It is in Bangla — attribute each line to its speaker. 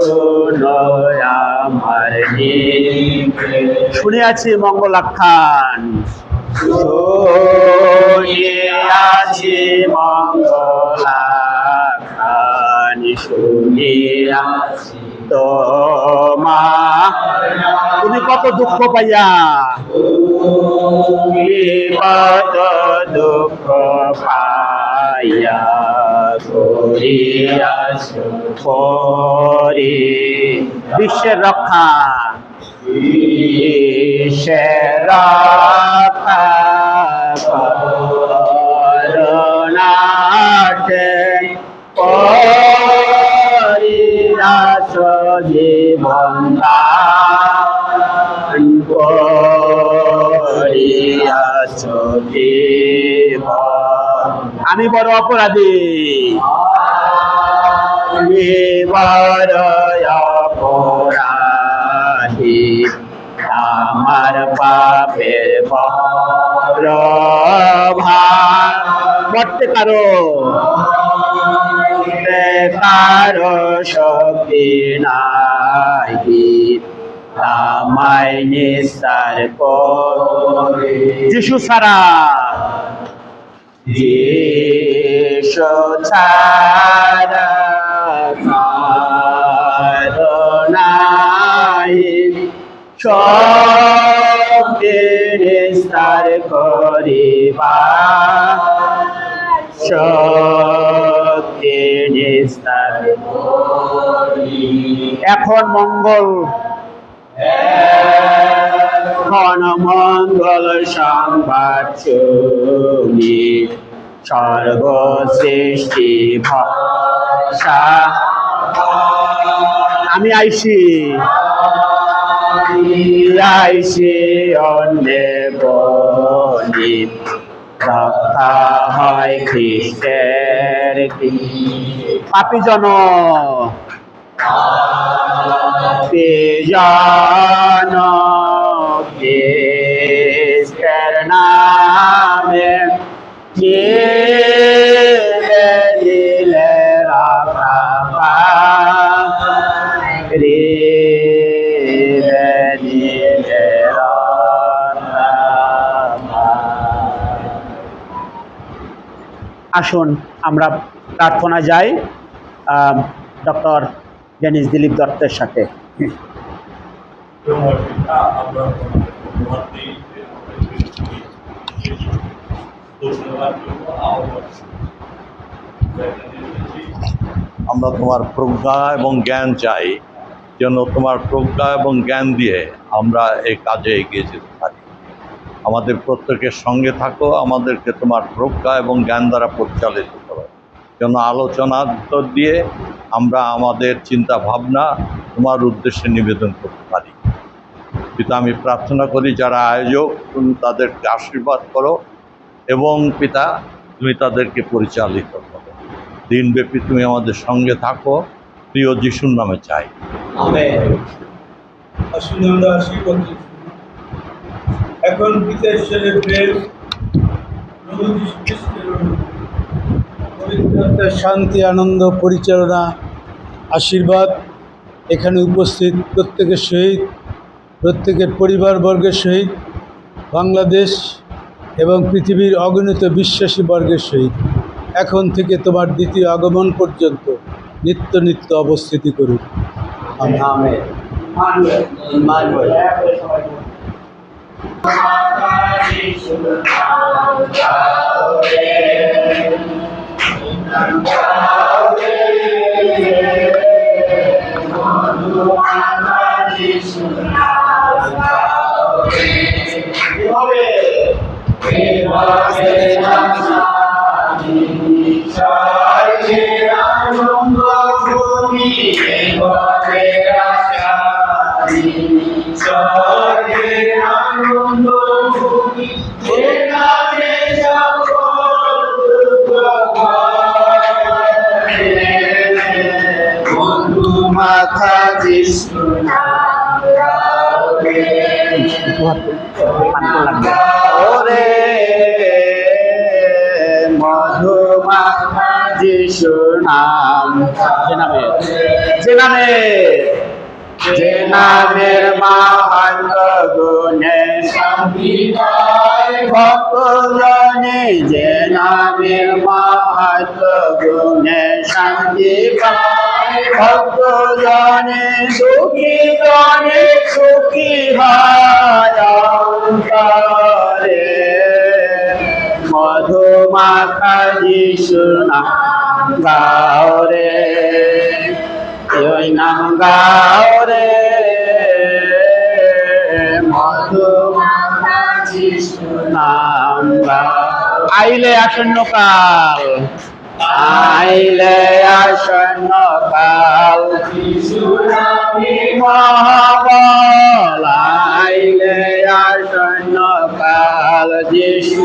Speaker 1: শুনো শুনিয়াছি মঙ্গলাখ্যান। শুনিয়াছি তোমা। তুমি কত দুঃখ পাইয়া। কত দুঃখ পাইয়া। করিয়াছ পরে বিশ্বের রক্ষা। বিশ্বের রক্ষা দান করিয়াছ জীবন আমি বড় অপরাধী। আমার পাপের ভার মরতে কারও? শক্তি নাই আমায় নিস্তার করে। যিশু ছাড়া যিশু ছাড়া শক্তি নিস্তার করিবা। শক্তি নিস্তার এখন মঙ্গল। এখন মঙ্গল সংবাদ শুনি। সর্বসৃষ্টি ভাষা আমি আইসি। আইসি অন্যে বলি রক্ষা হয় খ্রিস্টের পাপি জন। জন খ্রিস্টের নামে। দিলে আসুন, আমরা প্রার্থনা যাই ডক্টর ডেনিস দিলীপ দত্তের সাথে।
Speaker 2: আমরা তোমার প্রজ্ঞা এবং জ্ঞান চাই, যেন তোমার প্রজ্ঞা এবং জ্ঞান দিয়ে আমরা এই কাজে এগিয়ে যেতে পারি। আমাদের প্রত্যেকের সঙ্গে থাকো, আমাদেরকে তোমার প্রজ্ঞা এবং জ্ঞান দ্বারা পরিচালিত করো। যেন আলোচনার ভিতর দিয়ে আমরা আমাদের চিন্তা ভাবনা তোমার উদ্দেশ্যে নিবেদন করতে পারি। পিতা আমি প্রার্থনা করি, যারা আয়োজক, তুমি তাদেরকে আশীর্বাদ করো এবং পিতা, তুমি তাদেরকে পরিচালিত করো। দিনব্যাপী তুমি আমাদের সঙ্গে থাকো। প্রিয় যিশুর নামে চাই।
Speaker 3: আসুন আমরা। এখন পবিত্র আত্মার শান্তি, আনন্দ, পরিচালনা, আশীর্বাদ এখানে উপস্থিত প্রত্যেকের সহিত, প্রত্যেকের পরিবারবর্গের সহিত, বাংলাদেশ এবং পৃথিবীর অগণিত বিশ্বাসী বর্গের সহিত। এখন থেকে তোমার দ্বিতীয় আগমন পর্যন্ত নিত্য নিত্য অবস্থিতি করুক
Speaker 1: Amen. ওরে মধু মাথা যিশু নাম যে নামের যে নামের যে নামের মাহাত্ম গুণে ভক্তজনে যে নামের শান্তি ভক্তজনে সুখী জনে সুখী অন্তরে। মধুমাখা যিশু নাম গাও রে ওই নাম গাও রে মধুমাখা যিশু নাম গাও আইলে আসন্ন কাল। আইলে আসন্ন কাল। মহাবল আইলে আসন্ন কাল। যিশু